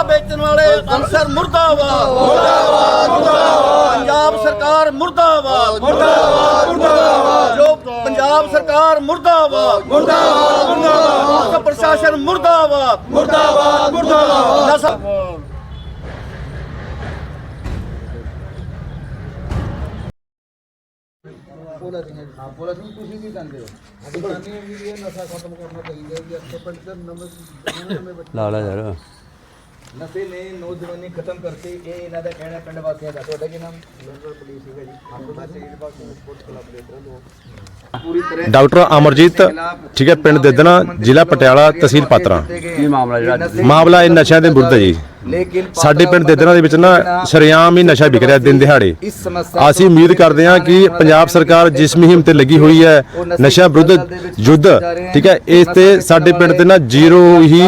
ਸ਼ਰਾਬ ਵੇਚਣ ਵਾਲੇ ਅਨਸਰ ਮੁਰਦਾਬਾਦ। ਮੁਰਦਾਬਾਦ ਮੁਰਦਾਬਾਦ। ਪੰਜਾਬ ਸਰਕਾਰ ਮੁਰਦਾਬਾਦ। ਮੁਰਦਾਬਾਦ ਮੁਰਦਾਬਾਦ। ਜੋ ਪੰਜਾਬ ਸਰਕਾਰ ਮੁਰਦਾਬਾਦ। ਮੁਰਦਾਬਾਦ ਮੁਰਦਾਬਾਦ। ਪ੍ਰਸ਼ਾਸਨ ਮੁਰਦਾਬਾਦ। ਮੁਰਦਾਬਾਦ ਮੁਰਦਾਬਾਦ। ਲਾਲਾ ਯਾਰ। ਨਸ਼ੇ ਨੇ ਨੌਜਵਾਨੀ ਖਤਮ ਕਰਤੀ ਇਹ ਇਹਨਾਂ ਦਾ ਕਹਿਣਾ ਪਿੰਡ ਵਾਸੀਆਂ ਦਾ। ਤੁਹਾਡਾ ਕੀ ਨਾਮ? ਲੋਕਲ ਪੁਲਿਸ ਹੈਗਾ ਜੀ। ਆਪਕੋ ਬਾਤ ਹੈ ਸਪੋਰਟਸ ਕਲੱਬ ਦੇ ਤਰ੍ਹਾਂ ਪੂਰੀ ਤਰ੍ਹਾਂ ਡਾਕਟਰ ਅਮਰਜੀਤ ਠੀਕ ਹੈ ਪਿੰਡ ਦੇਦਨਾ ਜ਼ਿਲ੍ਹਾ ਪਟਿਆਲਾ ਤਹਿਸੀਲ ਪਾਤਰਾ। ਕੀ ਮਾਮਲਾ ਜਿਹੜਾ ਮਾਮਲਾ ਇਹ ਨਸ਼ਿਆਂ ਦੇ ਵਿਰੁੱਧ ਹੈ ਜੀ। ਲੇਕਿਨ ਸਾਡੇ ਪਿੰਡ ਦੇਦਨਾ ਦੇ ਵਿੱਚ ਨਾ ਸ਼ਰੇਆਮ ਹੀ ਨਸ਼ਾ ਵਿਕ ਰਿਹਾ ਦਿਨ ਦਿਹਾੜੇ। ਅਸੀਂ ਉਮੀਦ ਕਰਦੇ ਹਾਂ ਕਿ ਪੰਜਾਬ ਸਰਕਾਰ ਜਿਸ ਮੁਹਿੰਮ ਤੇ ਲੱਗੀ ਹੋਈ ਹੈ ਨਸ਼ਾ ਵਿਰੁੱਧ ਯੁੱਧ ਠੀਕ ਹੈ ਇਸ ਤੇ ਸਾਡੇ ਪਿੰਡ ਤੇ ਨਾ ਜ਼ੀਰੋ ਹੀ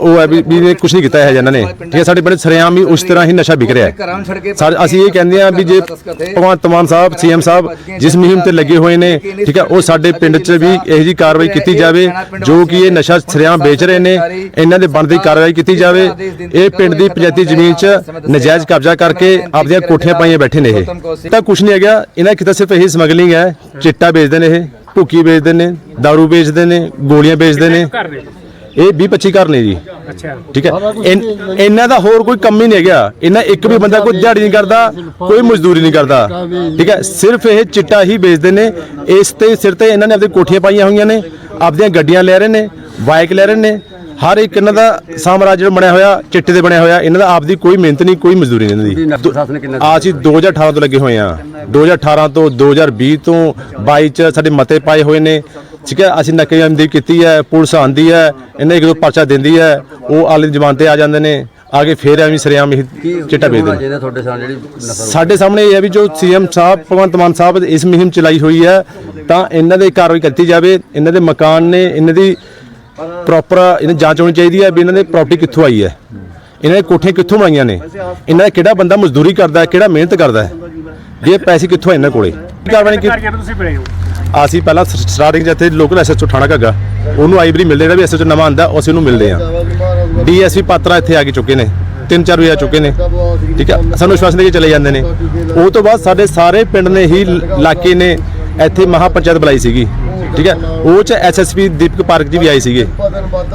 ਉਹ ਹੈ ਵੀ ਨੇ ਕੁਝ ਨਹੀਂ ਕੀਤਾ ਹੈ ਇਹਨਾਂ ਨੇ। ਠੀਕ ਹੈ ਸਾਡੇ ਪਿੰਡ ਸ਼ਰੇਆਮ ਹੀ ਉਸ ਤਰ੍ਹਾਂ ਹੀ ਨਸ਼ਾ ਵਿਕ ਰਿਹਾ ਹੈ। ਅਸੀਂ ਇਹ ਕਹਿੰਦੇ ਹਾਂ ਵੀ ਜੇ ਭਗਵੰਤ ਮਾਨ ਸਾਹਿਬ ਸੀਐਮ ਸਾਹਿਬ ਜਿਸ ਮੁਹਿੰਮ ਤੇ ਲੱਗੇ ਹੋਏ ਨੇ ਠੀਕ ਹੈ ਉਹ ਸਾਡੇ ਪਿੰਡ 'ਚ ਵੀ ਇਹੋ ਜੀ ਕਾਰਵਾਈ ਕੀਤੀ ਜਾਵੇ ਜੋ ਕਿ ਇਹ ਨਸ਼ਾ ਸਰਿਆਮ ਵੇਚ ਰਹੇ ਨੇ। ਇਹਨਾਂ ਦੇ ਬਣਦੀ ਕਾਰਵਾਈ ਕੀਤੀ ਜਾਵੇ। ਇਹ ਪਿੰਡ ਦੀ ਪੰਚਾਇਤੀ ਜ਼ਮੀਨ 'ਚ ਨਜਾਇਜ਼ ਕਬਜ਼ਾ ਕਰਕੇ ਆਪਦੀਆਂ ਕੋਠੀਆਂ ਪਾਈਆਂ ਬੈਠੇ ਨੇ ਇਹ। ਤਾਂ ਕੁਝ ਨਹੀਂ ਹੈਗਾ। ਇਹਨਾਂ ਕਿਤਾ ਸਿਰਫ ਇਹੀ ਸਮਗਲਿੰਗ ਹੈ। ਚਿੱਟਾ ਵੇਚਦੇ ਨੇ ਇਹ ਭੁੱਕੀ ਵੇਚਦੇ ਨੇ दारू ਵੇਚਦੇ ਨੇ ਗੋਲੀਆਂ ਵੇਚਦੇ ਨੇ। ਇਹ 20 25 ਘਰ ਨੇ ਜੀ। ਅੱਛਾ। ਠੀਕ ਹੈ। ਇਨ- ਇਹਨਾਂ ਦਾ ਹੋਰ ਕੋਈ ਕੰਮ ਹੀ ਨਹੀਂ ਹੈਗਾ। ਇਹਨਾਂ ਇੱਕ ਵੀ ਬੰਦਾ ਕੋਈ ਦਿਹਾੜੀ ਨਹੀਂ ਕਰਦਾ ਕੋਈ ਮਜ਼ਦੂਰੀ ਨਹੀਂ ਕਰਦਾ। ਠੀਕ ਹੈ। ਸਿਰਫ ਇਹ ਚਿੱਟਾ ਹੀ ਵੇਚਦੇ ਨੇ। ਇਸ ਤੇ ਸਿਰ ਤੇ ਇਹਨਾਂ ਨੇ ਆਪਣੀ ਕੋਠੀਆਂ ਪਾਈਆਂ ਹੋਈਆਂ ਨੇ। ਆਪਦੀਆਂ ਗੱਡੀਆਂ ਲੈ ਰਹੇ ਨੇ ਬਾਈਕ ਲੈ ਰਹੇ ਨੇ। ਹਰ ਇੱਕ ਇਹਨਾਂ ਦਾ ਸਾਮਰਾਜ ਜਿਹੜਾ ਬਣਿਆ ਹੋਇਆ ਚਿੱਟੇ ਦੇ ਬਣਿਆ ਹੋਇਆ ਇਹਨਾਂ ਦਾ ਆਪਦੀ ਕੋਈ ਮਿਹਨਤ ਨਹੀਂ ਕੋਈ ਮਜ਼ਦੂਰੀ ਨਹੀਂ ਇਹਨਾਂ ਦੀ। ਆ ਅਸੀਂ 2018 ਤੋਂ ਲੱਗੇ ਹੋਏ ਆ 2018 ਤੋਂ 2020 ਤੋਂ 22 ਚ ਸਾਡੇ ਮਤੇ ਪਾਏ ਹੋਏ ਨੇ। ਠੀਕ ਹੈ ਅਸੀਂ ਨਕੇਬੰਦੀ ਕੀਤੀ ਹੈ ਪੁਲਿਸ ਆਂਦੀ ਹੈ ਇਹਨੇ ਇੱਕ ਦੋ ਪਰਚਾ ਦਿੰਦੀ ਹੈ ਉਹ ਆਲੇ ਜ਼ਬਾਨ ਤੇ ਆ ਜਾਂਦੇ ਨੇ। ਆਗੇ ਫੇਰ ਐਵੇਂ ਸਰਿਆਮ ਇਹ ਚਿੱਟਾ ਵੇਚਦੇ ਸਾਡੇ ਸਾਹਮਣੇ ਇਹ ਹੈ ਵੀ ਜੋ ਸੀਐਮ ਸਾਹਿਬ ਭਗਵੰਤ ਮਾਨ ਸਾਹਿਬ ਇਸ ਮੁਹਿੰਮ ਚਲਾਈ ਹੋਈ ਹੈ ਤਾਂ ਇਹਨਾਂ ਦੇ ਕਾਰਵਾਈ ਕੀਤੀ ਜਾਵੇ। ਇਹਨਾਂ ਦੇ ਮਕਾਨ ਨੇ ਇਹਨਾਂ ਦੀ ਪ੍ਰੋਪਰ ਇਹਨਾਂ ਜਾਂਚ ਹੋਣੀ ਚਾਹੀਦੀ ਹੈ ਵੀ ਇਹਨਾਂ ਦੇ ਪ੍ਰਾਪਰਟੀ ਕਿੱਥੋਂ ਆਈ ਹੈ। ਇਹਨਾਂ ਦੇ ਕੋਠੀਆਂ ਕਿੱਥੋਂ ਬਣਾਈਆਂ ਨੇ? ਇਹਨਾਂ ਦਾ ਕਿਹੜਾ ਬੰਦਾ ਮਜ਼ਦੂਰੀ ਕਰਦਾ ਹੈ ਕਿਹੜਾ ਮਿਹਨਤ ਕਰਦਾ ਹੈ? ਇਹ ਪੈਸੇ ਕਿੱਥੋਂ ਆਏ ਇਹਨਾਂ ਕੋਲੇ? ਕਾਰਵਾਈ ਕੀਤੀ? ਤੁਸੀਂ ਬਣੇ ਹੋ? ਅਸੀਂ ਪਹਿਲਾਂ ਸਟਾਰਟਿੰਗ ਜਿੱਥੇ ਲੋਕਲ ਐਸਐਚਓ ਥਾਣਾ ਘੱਗਾ। ਉਹਨੂੰ ਆਈਬਰੀ ਮਿਲਦੇ ਜਿਹੜਾ ਵੀ ਐਸਐਚਓ ਨਵਾਂ ਆਂਦਾ ਅਸੀਂ ਉਹਨੂੰ ਮਿਲਦੇ ਆ। ਡੀਐਸਪੀ ਪਾਤਰਾ ਇੱਥੇ ਆ ਕੇ ਚੁੱਕੇ ਨੇ। ਤਿੰਨ ਚਾਰ ਵੀ ਆ ਚੁੱਕੇ ਨੇ। ਠੀਕ ਹੈ ਸਾਨੂੰ ਵਿਸ਼ਵਾਸ ਦੇ ਕੇ ਚਲੇ ਜਾਂਦੇ ਨੇ। ਉਹ ਤੋਂ ਬਾਅਦ ਸਾਡੇ ਸਾਰੇ ਪਿੰਡ ਨੇ ਹੀ ਇਲਾਕੇ ਨੇ ਇੱਥੇ ਮਹਾ ਪੰਚਾਇਤ ਬੁਲਾਈ ਸੀਗੀ। ਠੀਕ ਹੈ? ਉਹ ਚ ਐਸਐਸਪੀ ਦੀਪਕ ਪਾਰਕ ਜੀ ਵੀ ਆਏ ਸੀਗੇ।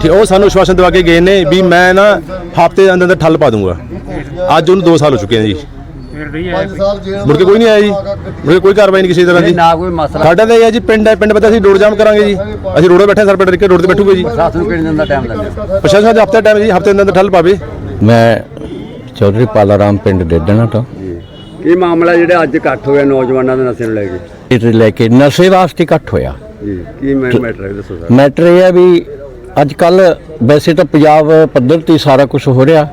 ਠੀਕ ਉਹ ਸਾਨੂੰ ਵਿਸ਼ਵਾਸ ਦਵਾ ਕੇ ਗਏ ਨੇ ਵੀ ਮੈਂ ਨਾ ਹਫ਼ਤੇ ਦੇ ਅੰਦਰ ਅੰਦਰ ਠੱਲ ਪਾ ਦੂੰਗਾ। ਅੱਜ ਉਹਨੂੰ 2 ਸਾਲ ਹੋ ਚੁੱਕੇ ਆ ਜੀ। ਫਿਰ ਰਹੀ ਹੈ ਮੁੜ ਕੇ ਕੋਈ ਨਹੀਂ ਆਇਆ ਜੀ। ਮੁੜ ਕੇ ਕੋਈ ਕਾਰਵਾਈ ਨਹੀਂ ਕਿਸੇ ਤਰ੍ਹਾਂ ਦੀ। ਨਾ ਕੋਈ ਮਸਲਾ। ਸਾਡਾ ਤਾਂ ਇਹ ਹੈ ਜੀ ਪਿੰਡ ਹੈ ਪਿੰਡ ਬੱਤਾ ਅਸੀਂ ਰੋਡ ਜਾਮ ਕਰਾਂਗੇ ਜੀ। ਅਸੀਂ ਰੋਡੇ ਬੈਠੇ ਸਰ ਪਿੰਡ ਕੇ ਰੋਡ ਤੇ ਬੈਠੂਗੇ ਜੀ। ਪ੍ਰਸ਼ਾਸਨ ਨੂੰ ਕਿੰਨੇ ਦਿਨ ਦਾ ਟਾਈਮ ਲੱਗਦਾ ਪ੍ਰਸ਼ਾਸਨ ਦਾ ਹਫ਼ਤੇ ਟਾਈਮ ਜੀ ਹਫ਼ਤੇ ਦੇ ਅੰਦਰ ਠੱਲ ਪਾਵੇ। ਮੈਂ ਚੌਧਰੀ ਪਾਲਾਰਾਮ ਪਿੰਡ ਡੇਡਣਾ ਤੋਂ। ਕੀ ਮਾਮਲਾ ਜਿਹੜਾ ਅੱਜ ਇਕੱਠ ਹੋਇਆ ਨੌਜਵਾਨਾਂ ਦੇ ਨਸ਼ੇ ਨੂੰ ਲੈ ਕੇ? ਇਹ ਲੈ ਕੇ ਨਸ਼ੇ ਵਾਸਤੇ ਇਕੱਠ ਹੋਇਆ। ਜੀ ਕੀ ਮੈਟਰ ਹੈ ਦੱਸੋ ਸਰ। ਮੈਟਰ ਇਹ ਹੈ ਵੀ ਅੱਜ ਕੱਲ ਵੈਸੇ ਤਾਂ ਪੰਜਾਬ ਪੱਧਰ ਤੇ ਹੀ ਸਾਰਾ ਕੁਝ ਹੋ ਰਿਹਾ।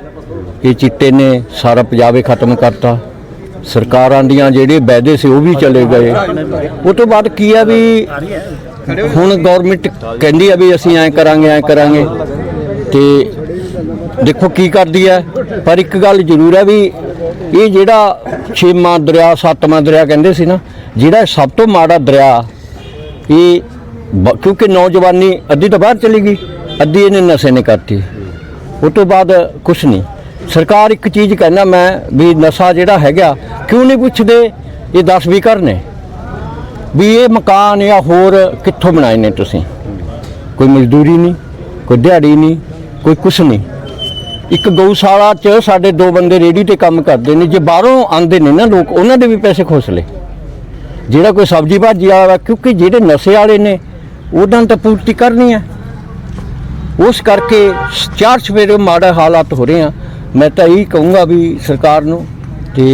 ਇਹ ਚਿੱਟੇ ਨੇ ਸਾਰਾ ਪੰਜਾਬ ਹੀ ਖਤਮ ਕਰਤਾ। ਸਰਕਾਰਾਂ ਦੀਆਂ ਜਿਹੜੇ ਵਾਅਦੇ ਸੀ ਉਹ ਵੀ ਚਲੇ ਗਏ। ਉਹ ਤੋਂ ਬਾਅਦ ਕੀ ਹੈ ਵੀ ਹੁਣ ਗਵਰਨਮੈਂਟ ਕਹਿੰਦੀ ਆ ਵੀ ਅਸੀਂ ਐਂ ਕਰਾਂਗੇ ਐਂ ਕਰਾਂਗੇ। ਤੇ ਦੇਖੋ ਕੀ ਕਰਦੀ ਹੈ। ਪਰ ਇੱਕ ਗੱਲ ਜ਼ਰੂਰ ਹੈ ਵੀ ਇਹ ਜਿਹੜਾ ਛੇਵਾਂ ਦਰਿਆ ਸੱਤਵਾਂ ਦਰਿਆ ਕਹਿੰਦੇ ਸੀ ਨਾ ਜਿਹੜਾ ਸਭ ਤੋਂ ਮਾੜਾ ਦਰਿਆ ਇਹ ਬ- ਕਿਉਂਕਿ ਨੌਜਵਾਨੀ ਅੱਧੀ ਤਾਂ ਬਾਹਰ ਚਲੀ ਗਈ, ਅੱਧੀ ਇਹਨੇ ਨਸ਼ੇ ਨੇ ਕਰਤੀ। ਉਹ ਤੋਂ ਬਾਅਦ ਕੁਛ ਨਹੀਂ। ਸਰਕਾਰ ਇੱਕ ਚੀਜ਼ ਕਹਿੰਦਾ ਮੈਂ ਵੀ ਨਸ਼ਾ ਜਿਹੜਾ ਹੈਗਾ, ਕਿਉਂ ਨਹੀਂ ਪੁੱਛਦੇ? ਇਹ 10 20 ਘਰ ਨੇ। ਵੀ ਇਹ ਮਕਾਨ ਜਾਂ ਹੋਰ ਕਿੱਥੋਂ ਬਣਾਏ ਨੇ ਤੁਸੀਂ? ਕੋਈ ਮਜ਼ਦੂਰੀ ਨਹੀਂ, ਕੋਈ ਦਿਹਾੜੀ ਨਹੀਂ, ਕੋਈ ਕੁਛ ਨਹੀਂ। ਇੱਕ ਗਊਸ਼ਾਲਾ 'ਚ ਸਾਡੇ ਦੋ ਬੰਦੇ ਰੇੜੀ ਤੇ ਕੰਮ ਕਰਦੇ ਨੇ, ਜੇ ਬਾਹਰੋਂ ਆਉਂਦੇ ਨੇ ਨਾ ਲੋਕ, ਉਹਨਾਂ ਦੇ ਵੀ ਪੈਸੇ ਖੋਸ ਲਏ। ਜਿਹੜਾ ਕੋਈ ਸਬਜ਼ੀ ਭਾਜੀ ਵਾਲਾ ਵਾ, ਕਿਉਂਕਿ ਜਿਹੜੇ ਨਸ਼ੇ ਵਾਲੇ ਨੇ ਉਹਨਾਂ ਨੂੰ ਤਾਂ ਪੂਰਤੀ ਕਰਨੀ ਹੈ ਉਸ ਕਰਕੇ ਚਾਰ ਸਵੇਰੇ ਮਾੜਾ ਹਾਲਾਤ ਹੋ ਰਹੇ ਆ। ਮੈਂ ਤਾਂ ਇਹੀ ਕਹੂੰਗਾ ਵੀ ਸਰਕਾਰ ਨੂੰ ਤੇ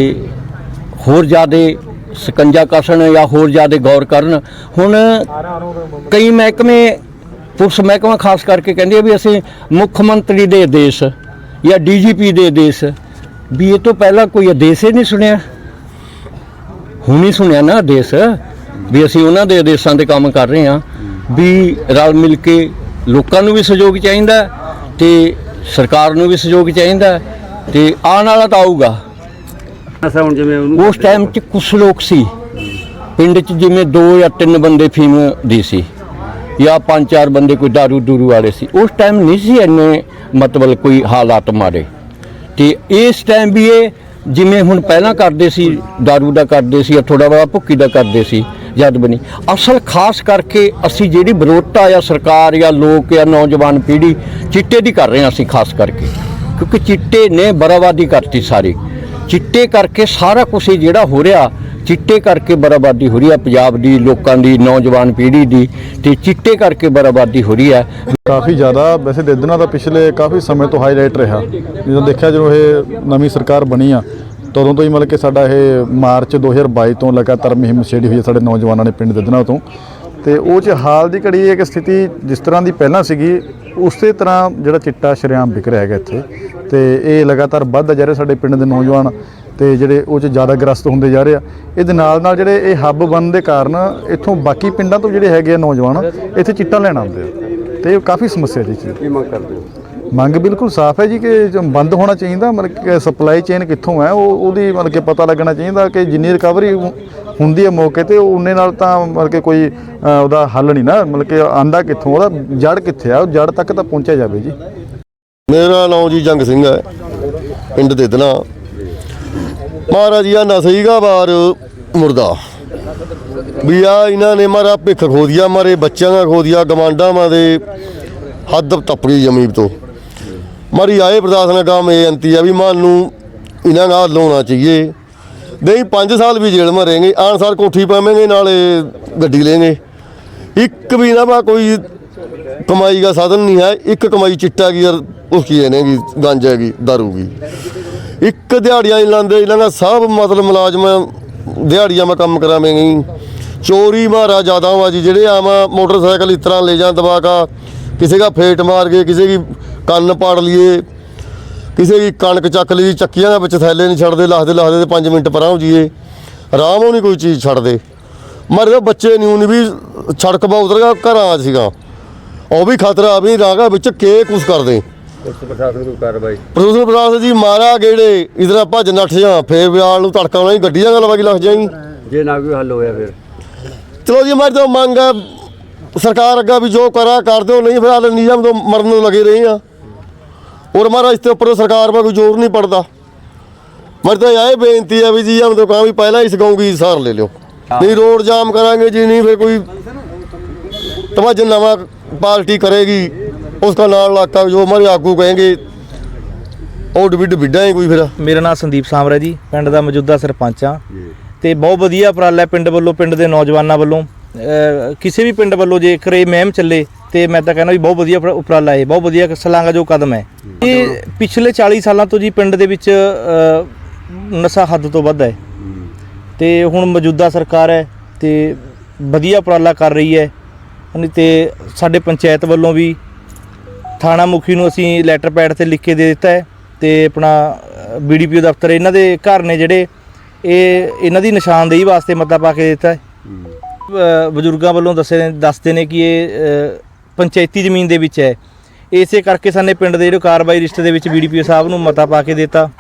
ਹੋਰ ਜ਼ਿਆਦਾ ਸਕੰਜਾ ਕਸਣ ਜਾਂ ਹੋਰ ਜ਼ਿਆਦਾ ਗੌਰ ਕਰਨ। ਹੁਣ ਕਈ ਮਹਿਕਮੇ ਪੁਲਿਸ ਮਹਿਕਮਾ ਖਾਸ ਕਰਕੇ ਕਹਿੰਦੇ ਆ ਵੀ ਅਸੀਂ ਮੁੱਖ ਮੰਤਰੀ ਦੇ ਆਦੇਸ਼ ਜਾਂ ਡੀਜੀਪੀ ਦੇ ਆਦੇਸ਼ ਵੀ ਇਹ ਤੋਂ ਪਹਿਲਾਂ ਕੋਈ ਆਦੇਸ਼ ਹੀ ਨਹੀਂ ਸੁਣਿਆ। ਹੁਣ ਸੁਣਿਆ ਨਾ ਆਦੇਸ਼ ਵੀ ਅਸੀਂ ਉਹਨਾਂ ਦੇ ਆਦੇਸ਼ਾਂ ਤੇ ਕੰਮ ਕਰ ਰਹੇ ਹਾਂ ਵੀ ਰਲ ਮਿਲ ਕੇ ਲੋਕਾਂ ਨੂੰ ਵੀ ਸਹਿਯੋਗ ਚਾਹੀਦਾ ਤੇ ਸਰਕਾਰ ਨੂੰ ਵੀ ਸਹਿਯੋਗ ਚਾਹੀਦਾ ਤੇ ਆਉਣ ਵਾਲਾ ਤਾਂ ਆਊਗਾ। ਨਸ਼ਾ ਹੁਣ ਜਿਵੇਂ ਉਹਨੂੰ ਉਸ ਟਾਈਮ 'ਚ ਕੁਝ ਲੋਕ ਸੀ ਪਿੰਡ 'ਚ ਜਿਵੇਂ ਦੋ ਜਾਂ ਤਿੰਨ ਬੰਦੇ ਫੀਮ ਦੀ ਸੀ ਜਾਂ ਪੰਜ ਚਾਰ ਬੰਦੇ ਕੋਈ दारू ਦੂਰੂ ਵਾਲੇ ਸੀ ਉਸ ਟਾਈਮ ਨਹੀਂ ਸੀ ਇੰਨੇ ਮਤਲਬ ਕੋਈ ਹਾਲਾਤ ਮਾਰੇ ਤੇ ਇਸ ਟਾਈਮ ਵੀ ਇਹ ਜਿਵੇਂ ਹੁਣ ਪਹਿਲਾਂ ਕਰਦੇ ਸੀ दारू ਦਾ ਕਰਦੇ ਸੀ, ਜਾਂ ਥੋੜਾ ਬੜਾ ਭੁੱਕੀ ਦਾ ਕਰਦੇ ਸੀ ਜਦ ਬਣੀ। ਅਸਲ ਖਾਸ ਕਰਕੇ ਅਸੀਂ ਜਿਹੜੀ ਵਿਰੋਧਤਾ ਜਾਂ ਸਰਕਾਰ ਜਾਂ ਲੋਕ ਜਾਂ ਨੌਜਵਾਨ ਪੀੜ੍ਹੀ ਚਿੱਟੇ ਦੀ ਕਰ ਰਹੇ ਹਾਂ ਅਸੀਂ ਖਾਸ ਕਰਕੇ। ਕਿਉਂਕਿ ਚਿੱਟੇ ਨੇ ਬਰਾਬਾਦੀ ਕਰਤੀ ਸਾਰੀ। ਚਿੱਟੇ ਕਰਕੇ ਸਾਰਾ ਕੁਝ ਜਿਹੜਾ ਹੋ ਰਿਹਾ ਚਿੱਟੇ ਕਰਕੇ ਬਰਬਾਦੀ ਹੋ ਰਹੀ ਹੈ ਪੰਜਾਬ ਦੀ, ਲੋਕਾਂ ਦੀ, ਨੌਜਵਾਨ ਪੀੜ੍ਹੀ ਦੀ ਤੇ ਚਿੱਟੇ ਕਰਕੇ ਬਰਬਾਦੀ ਹੋ ਰਹੀ ਹੈ। ਕਾਫੀ ਜ਼ਿਆਦਾ ਵੈਸੇ ਦੇਦਨਾ ਦਾ ਪਿਛਲੇ ਕਾਫੀ ਸਮੇਂ ਤੋਂ ਹਾਈਲਾਈਟ ਰਿਹਾ। ਜਦੋਂ ਦੇਖਿਆ ਜਦੋਂ ਇਹ ਨਵੀਂ ਸਰਕਾਰ ਬਣੀ ਆ, ਤਦੋਂ ਤੋਂ ਹੀ ਮਤਲਬ ਕਿ ਸਾਡਾ ਇਹ ਮਾਰਚ 2022 ਤੋਂ ਲਗਾਤਾਰ ਮੁਹਿੰਮ ਛੇੜੀ ਹੋਈ ਹੈ ਸਾਡੇ ਨੌਜਵਾਨਾਂ ਨੇ ਪਿੰਡ ਦਿੱਦਨਾ ਤੋਂ। ਤੇ ਉਹ ਚ ਹਾਲ ਦੀ ਘੜੀ ਇਹ ਕਿ ਸਥਿਤੀ ਜਿਸ ਤਰ੍ਹਾਂ ਦੀ ਪਹਿਲਾਂ ਸੀਗੀ, ਉਸੇ ਤਰ੍ਹਾਂ ਜਿਹੜਾ ਚਿੱਟਾ ਸ਼ਰੇਆਮ ਵਿਕ ਰਿਹਾ ਹੈਗਾ ਇੱਥੇ। ਤੇ ਇਹ ਲਗਾਤਾਰ ਵੱਧਦਾ ਜਾ ਰਿਹਾ ਸਾਡੇ ਪਿੰਡ ਦੇ ਨੌਜਵਾਨ ਤੇ ਜਿਹੜੇ ਉਹ ਚ ਜ਼ਿਆਦਾ ਗ੍ਰਸਤ ਹੁੰਦੇ ਜਾ ਰਹੇ ਆ। ਇਹਦੇ ਨਾਲ ਨਾਲ ਜਿਹੜੇ ਇਹ ਹੱਬ ਬਣਨ ਦੇ ਕਾਰਨ ਇੱਥੋਂ ਬਾਕੀ ਪਿੰਡਾਂ ਤੋਂ ਜਿਹੜੇ ਹੈਗੇ ਆ ਨੌਜਵਾਨ ਇੱਥੇ ਚਿੱਟਾ ਲੈਣ ਆਉਂਦੇ ਆ। ਤੇ ਇਹ ਕਾਫੀ ਸਮੱਸਿਆ ਜੀ। ਚੀਜ਼ ਕੀ ਮੰਗ ਕਰਦੇ ਹੋ? ਮੰਗ ਬਿਲਕੁਲ ਸਾਫ਼ ਹੈ ਜੀ ਕਿ ਜੋ ਬੰਦ ਹੋਣਾ ਚਾਹੀਦਾ ਮਤਲਬ ਕਿ ਸਪਲਾਈ ਚੇਨ ਕਿੱਥੋਂ ਹੈ ਉਹ ਉਹਦੀ ਮਤਲਬ ਕਿ ਪਤਾ ਲੱਗਣਾ ਚਾਹੀਦਾ ਕਿ ਜਿੰਨੀ ਰਿਕਵਰੀ ਹੁੰਦੀ ਹੈ ਮੌਕੇ ਤੇ ਉਹਨੇ ਨਾਲ ਤਾਂ ਮਤਲਬ ਕਿ ਕੋਈ ਉਹਦਾ ਹੱਲ ਨਹੀਂ ਨਾ ਮਤਲਬ ਕਿ ਆਂਦਾ ਕਿੱਥੋਂ ਉਹਦਾ ਜੜ ਕਿੱਥੇ ਆ ਉਹ ਜੜ ਤੱਕ ਤਾਂ ਪਹੁੰਚਿਆ ਜਾਵੇ ਜੀ। ਮੇਰਾ ਨਾਮ ਜੀ ਜੰਗ ਸਿੰਘ ਹੈ ਪਿੰਡ ਦੇਦਨਾ। ਮਹਾਰਾਜ ਜੀ ਆ ਨਸਈਗਾ ਬਾਰ ਮੁਰਦਾ। ਵੀ ਆ ਇਹਨਾਂ ਨੇ ਮਾਰਾ ਭਿੱਖ ਖੋਦੀਆ, ਮਾਰੇ ਬੱਚਿਆਂ ਦਾ ਖੋਦੀਆ ਗਮਾਂਡਾਂ ਮਾ ਦੇ ਹੱਦ ਤੱਪੜੀ ਜ਼ਮੀਨ ਤੋਂ। ਮਾਰੀ ਆਏ ਪ੍ਰਸ਼ਾਸਨ ਕੰਮ ਇਹ ਅੰਤੀ ਆ ਵੀ ਮਨ ਨੂੰ ਇਹਨਾਂ ਨਾਲ ਲਾਉਣਾ ਚਾਹੀਏ। ਨਹੀਂ 5 ਸਾਲ ਵੀ ਜੇਲ੍ਹ ਮਾ ਰਹੇਂਗੇ ਆਣ ਸਾਰ ਕੋਠੀ ਪਾਵਾਂਗੇ, ਨਾਲੇ ਗੱਡੀ ਲੈਂਗੇ ਇੱਕ ਵੀ ਨਾ ਬਾ ਕੋਈ ਕਮਾਈ ਦਾ ਸਾਧਨ ਨਹੀਂ ਹੈ, ਇੱਕ ਕਮਾਈ ਚਿੱਟਾ ਕੀ ਯਾਰ ਉਸ ਕੀ ਨੇ ਗੀ ਗਾਂਜਾ ਕੀ, ਦਾਰੂ ਕੀ। ਇੱਕ ਦਿਹਾੜੀਆਂ ਨਹੀਂ ਲਾਉਂਦੇ, ਇਹਨਾਂ ਦਾ ਸਭ ਮਤਲਬ ਮੁਲਾਜ਼ਮ ਦਿਹਾੜੀਆਂ ਮੈਂ ਕੰਮ ਕਰਾਵੇਂਗੀ ਚੋਰੀ ਮਾਰਾ ਜ਼ਿਆਦਾ ਵਾ ਜੀ, ਜਿਹੜੇ ਆਵਾ ਮੋਟਰਸਾਈਕਲ ਇਸ ਤਰ੍ਹਾਂ ਲੈ ਜਾਂ ਦਬਾ ਕਾ, ਕਿਸੇ ਦਾ ਫੇਟ ਮਾਰ ਕੇ ਕਿਸੇ ਦੀ ਕੰਨ ਪਾੜ ਲਈਏ, ਕਿਸੇ ਦੀ ਕਣਕ ਚੱਕ ਲਈ, ਚੱਕੀਆਂ ਦੇ ਵਿੱਚ ਥੈਲੇ ਨਹੀਂ ਛੱਡਦੇ ਲਾਹਦੇ ਲਾਹਦੇ ਤੇ 5 ਮਿੰਟ ਪਰਾਂ ਹੋ ਜੀਏ ਆਰਾਮ ਨਹੀਂ ਕੋਈ ਚੀਜ਼ ਛੱਡਦੇ। ਮਰੇ ਬੱਚੇ ਨਹੀਂ ਉਹਨੇ ਵੀ ਛੜਕ ਬਾ ਉਤਰ ਗਿਆ ਘਰਾਂ ਸੀਗਾ, ਉਹ ਵੀ ਖਤਰਾ, ਵੀ ਰਾਗਾ ਵਿੱਚ ਕੇ ਕੁਛ ਕਰਦੇ। ਉਸ ਪ੍ਰਸ਼ਾਸਨ ਕੋਈ ਕਾਰਵਾਈ ਪ੍ਰਦੂਸ਼ਣ ਪ੍ਰਸ਼ਾਸਨ ਜੀ ਮਾਰਾ ਗੇੜੇ ਇਧਰ ਭੱਜ ਨੱਠ ਜਾ ਫੇਰ ਵਿਆਲ ਨੂੰ ਤੜਕਾ ਆਉਣਾ ਹੀ ਗੱਡੀਆਂ ਗੱਲ ਵਗੀ ਲੱਗ ਜਾਈ ਜੇ ਨਾ ਕੋਈ ਹੱਲ ਹੋਇਆ ਫਿਰ। ਚਲੋ ਜੀ ਮੇਰੀ ਤਾਂ ਮੰਗ ਸਰਕਾਰ ਅੱਗਾ ਵੀ ਜੋ ਕਰਾ ਕਰ ਦਿਓ ਨਹੀਂ ਫਿਰ ਹਾਲੇ ਨਿਯਮ ਤੋਂ ਮਰਨ ਨੂੰ ਲੱਗੇ ਰਹੇ ਆ। ਔਰ ਇਸ ਤੇ ਉੱਪਰ ਸਰਕਾਰ ਪਾ ਕੋਈ ਜ਼ੋਰ ਨਹੀਂ ਪੜਦਾ। ਮੇਰੀ ਤਾਂ ਇਹ ਬੇਨਤੀ ਹੈ ਵੀ ਜੀ ਹਮ ਤੋਂ ਕਹਾਂ ਵੀ ਪਹਿਲਾਂ ਇਸ ਗਾਉਂ ਕੀ ਸਾਰ ਲੈ ਲਿਓ। ਨਹੀਂ ਰੋਡ ਜਾਮ ਕਰਾਂਗੇ ਜੀ ਨਹੀਂ ਫਿਰ ਕੋਈ ਤਵਾਜ ਨਵਾਂ ਪਾਰਟੀ ਕਰੇਗੀ। उसका नाम लगता जो हमारे आगू कहेंगे ਉਹ ਡਿਬਿਡ ਬਿੱਡਾ ਹੀ ਕੋਈ ਫਿਰ। ਮੇਰਾ ਨਾਮ ਸੰਦੀਪ ਸਾਮਰਾ ਜੀ, ਪਿੰਡ ਦਾ ਮੌਜੂਦਾ ਸਰਪੰਚ ਆ ਤੇ ਬਹੁਤ ਵਧੀਆ ਉਪਰਾਲਾ ਪਿੰਡ ਵੱਲੋਂ, ਪਿੰਡ ਦੇ ਨੌਜਵਾਨਾਂ ਵੱਲੋਂ। ਕਿਸੇ ਵੀ ਪਿੰਡ ਵੱਲੋਂ ਜੇਕਰ ਇਹ ਮਹਿਮ ਚੱਲੇ, ਤੇ ਮੈਂ ਤਾਂ ਕਹਿੰਦਾ ਵੀ ਬਹੁਤ ਵਧੀਆ ਉਪਰਾਲਾ ਹੈ ਬਹੁਤ ਵਧੀਆ ਸਲਾਂਗਾ ਜੋ ਕਦਮ ਹੈ। ਇਹ ਪਿਛਲੇ 40 ਸਾਲਾਂ ਤੋਂ ਜੀ ਪਿੰਡ ਦੇ ਵਿੱਚ ਨਸ਼ਾ ਹੱਦ ਤੋਂ ਵੱਧ ਹੈ। ਤੇ ਹੁਣ ਮੌਜੂਦਾ ਸਰਕਾਰ ਹੈ, ਤੇ ਵਧੀਆ ਉਪਰਾਲਾ ਕਰ ਰਹੀ ਹੈ। ਤੇ ਸਾਡੇ ਪੰਚਾਇਤ ਵੱਲੋਂ ਵੀ ਥਾਣਾ ਮੁਖੀ ਨੂੰ ਅਸੀਂ ਲੈਟਰ ਪੈਡ ਤੇ ਲਿਖ ਕੇ ਦੇ ਦਿੱਤਾ ਹੈ ਤੇ ਆਪਣਾ ਬੀਡੀਪੀਓ ਦਫ਼ਤਰ ਇਹਨਾਂ ਦੇ ਘਰ ਨੇ ਜਿਹੜੇ ਇਹ ਇਹਨਾਂ ਦੀ ਨਿਸ਼ਾਨਦੇਹੀ ਵਾਸਤੇ ਮਤਾ ਪਾ ਕੇ ਦਿੱਤਾ ਹੈ। ਅ, ਬਜ਼ੁਰਗਾਂ ਵੱਲੋਂ ਦੱਸੇ ਦੱਸਦੇ ਨੇ ਕਿ ਇਹ ਅ, ਪੰਚਾਇਤੀ ਜ਼ਮੀਨ ਦੇ ਵਿੱਚ ਹੈ। ਇਸੇ ਕਰਕੇ ਸਾਨੇ ਪਿੰਡ ਦੇ ਜਿਹੜੇ ਕਾਰਵਾਈ ਰਿਸ਼ਤੇ ਦੇ ਵਿੱਚ ਬੀਡੀਪੀਓ ਸਾਹਿਬ ਨੂੰ ਮਤਾ ਪਾ ਕੇ ਦਿੱਤਾ।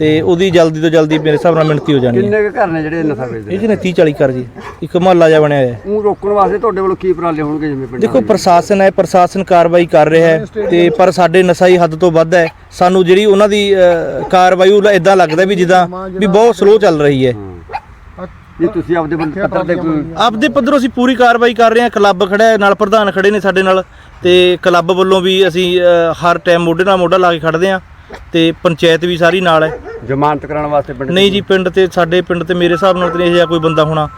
ਤੇ ਉਹਦੀ ਜਲਦੀ ਤੋਂ ਜਲਦੀ ਮੇਰੇ ਹਿਸਾਬ ਨਾਲ ਮਿਣਤੀ ਹੋ ਜਾਣੀ ਹੈ। ਕਿੰਨੇ ਕੁ ਘਰ ਨੇ ਜਿਹੜੇ ਨਸ਼ਾ ਵੇਚਦੇ? ਇਹ ਜਿਹਨੇ 30 40 ਘਰ ਜੀ। ਇੱਕ ਮਹੱਲਾ ਜਿਹਾ ਬਣਿਆ ਹੋਇਆ। ਹੈ ਉਹ ਰੋਕਣ ਵਾਸਤੇ ਤੁਹਾਡੇ ਵੱਲੋਂ ਕੀ ਉਪਰਾਲੇ ਹੋਣਗੇ ਜਿਵੇਂ ਪਿੰਡ ਦੇਖੋ ਪ੍ਰਸ਼ਾਸਨ ਹੈ ਪ੍ਰਸ਼ਾਸਨ ਕਾਰਵਾਈ ਕਰ ਰਿਹਾ ਹੈ ਤੇ ਪਰ ਸਾਡੇ ਨਸ਼ਾਈ ਹੱਦ ਤੋਂ ਵੱਧ ਹੈ। ਸਾਨੂੰ ਜਿਹੜੀ ਉਹਨਾਂ ਦੀ ਕਾਰਵਾਈ ਉਹ ਇਦਾਂ ਲੱਗਦਾ ਵੀ ਜਿੱਦਾਂ ਵੀ ਬਹੁਤ ਸਲੋ ਚੱਲ ਰਹੀ ਹੈ। ਜੇ ਤੁਸੀਂ ਆਪਦੇ ਬੰਦੇ ਪੱਤਰ ਤੇ ਕੋਈ ਆਪਦੇ ਪੱਧਰੋਂ ਅਸੀਂ ਪੂਰੀ ਕਾਰਵਾਈ ਕਰ ਰਹੇ ਹਾਂ। ਕਲੱਬ ਖੜਾ ਹੈ ਨਾਲ ਪ੍ਰਧਾਨ ਖੜੇ ਨੇ ਸਾਡੇ ਨਾਲ ਤੇ ਕਲੱਬ ਵੱਲੋਂ ਵੀ ਅਸੀਂ ਹਰ ਟਾਈਮ ਮੋਢੇ ਨਾਲ ਮੋਢਾ ਲਾ ਕੇ ਖੜਦੇ ਹਾਂ। ਤੇ ਪੰਚਾਇਤ ਵੀ ਸਾਰੀ ਨਾਲ ਹੈ। ਜ਼ਮਾਨਤ ਕਰਾਉਣ ਵਾਸਤੇ ਪਿੰਡ ਨਹੀਂ ਜੀ ਪਿੰਡ ਤੇ ਸਾਡੇ ਪਿੰਡ ਤੇ ਮੇਰੇ ਹਿਸਾਬ ਨਾਲ ਤੇ ਇਹ ਜਿਹਾ ਕੋਈ ਬੰਦਾ ਹੋਣਾ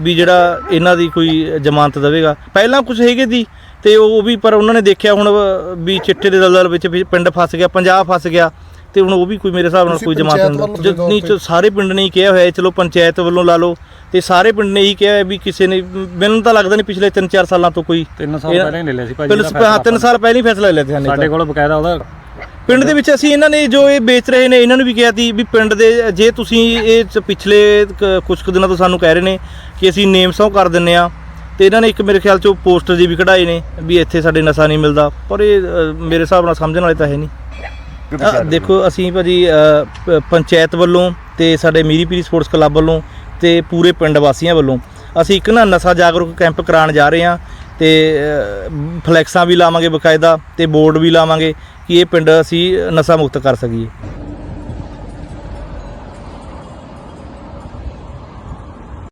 ਵੀ ਜਿਹੜਾ ਇਹਨਾਂ ਦੀ ਕੋਈ ਜ਼ਮਾਨਤ ਦੇਵੇਗਾ। ਪਹਿਲਾਂ ਕੁਝ ਹੈਗੇ ਦੀ ਤੇ ਉਹ ਵੀ ਪਰ ਉਹਨਾਂ ਨੇ ਦੇਖਿਆ ਹੁਣ ਵੀ ਚਿੱਟੇ ਦੇ ਦਲਦਲ ਵਿੱਚ ਵੀ ਪਿੰਡ ਫਸ ਗਿਆ ਪੰਜਾਬ ਫਸ ਗਿਆ ਤੇ ਹੁਣ ਉਹ ਵੀ ਕੋਈ ਮੇਰੇ ਹਿਸਾਬ ਨਾਲ ਕੋਈ ਜ਼ਮਾਨਤ ਨਹੀਂ। ਚਲੋ ਸਾਰੇ ਪਿੰਡ ਨੇ ਹੀ ਕਿਹਾ ਹੋਇਆ ਹੈ, ਚਲੋ ਪੰਚਾਇਤ ਵੱਲੋਂ ਲਾ ਲਓ ਤੇ ਸਾਰੇ ਪਿੰਡ ਨੇ ਇਹੀ ਕਿਹਾ ਹੈ ਵੀ ਕਿਸੇ ਨੇ ਮੈਨੂੰ ਤਾਂ ਲੱਗਦਾ ਨਹੀਂ ਪਿਛਲੇ 3-4 ਸਾਲਾਂ ਤੋਂ ਕੋਈ 3 ਸਾਲ ਪਹਿਲਾਂ ਹੀ ਲੈ ਲਿਆ ਸੀ ਭਾਜੀ ਹਾਂ 3 ਸਾਲ ਪਹਿਲਾਂ ਹੀ ਫੈਸਲਾ ਲੈ ਲਿਆ ਸੀ ਸਾਡੇ ਕੋਲ ਬਕਾਇਦਾ ਉਹਦਾ ਪਿੰਡ ਦੇ ਵਿੱਚ ਅਸੀਂ ਇਹਨਾਂ ਨੇ ਜੋ ਇਹ ਵੇਚ ਰਹੇ ਨੇ ਇਹਨਾਂ ਨੂੰ ਵੀ ਕਿਹਾ ਸੀ ਵੀ ਪਿੰਡ ਦੇ ਜੇ ਤੁਸੀਂ ਇਹ ਚ ਪਿਛਲੇ ਕੁਝ ਕੁ ਦਿਨਾਂ ਤੋਂ ਸਾਨੂੰ ਕਹਿ ਰਹੇ ਨੇ ਕਿ ਅਸੀਂ ਨੇਮ ਸੌ ਕਰ ਦਿੰਨੇ ਆ ਤੇ ਇਹਨਾਂ ਨੇ ਇੱਕ ਮੇਰੇ ਖਿਆਲ ਚ ਪੋਸਟਰ ਜੀ ਵੀ ਕਢਾਏ ਨੇ ਵੀ ਇੱਥੇ ਸਾਡੇ ਨਸ਼ਾ ਨਹੀਂ ਮਿਲਦਾ ਪਰ ਇਹ ਅ, ਮੇਰੇ ਹਿਸਾਬ ਨਾਲ ਸਮਝਣ ਵਾਲੇ ਤਾਂ ਹੈ ਨਹੀਂ। ਅ, ਦੇਖੋ ਅਸੀਂ ਭਾਜੀ ਅ, ਪ- ਪੰਚਾਇਤ ਵੱਲੋਂ ਤੇ ਸਾਡੇ ਮੀਰੀ ਪੀਰੀ ਸਪੋਰਟਸ ਕਲੱਬ ਵੱਲੋਂ ਤੇ ਪੂਰੇ ਪਿੰਡ ਵਾਸੀਆਂ ਵੱਲੋਂ ਅਸੀਂ ਇੱਕ ਨਾ ਨਸ਼ਾ ਜਾਗਰੂਕ ਕੈਂਪ ਕਰਾਉਣ ਜਾ ਰਹੇ ਹਾਂ। ਤੇ ਫਲੈਕਸਾਂ ਵੀ ਲਾਵਾਂਗੇ ਬਕਾਇਦਾ ਤੇ ਬੋਰਡ ਵੀ ਲਾਵਾਂਗੇ ਕਿ ਇਹ ਪਿੰਡ ਅਸੀਂ ਨਸ਼ਾ ਮੁਕਤ ਕਰ ਸਕੀਏ।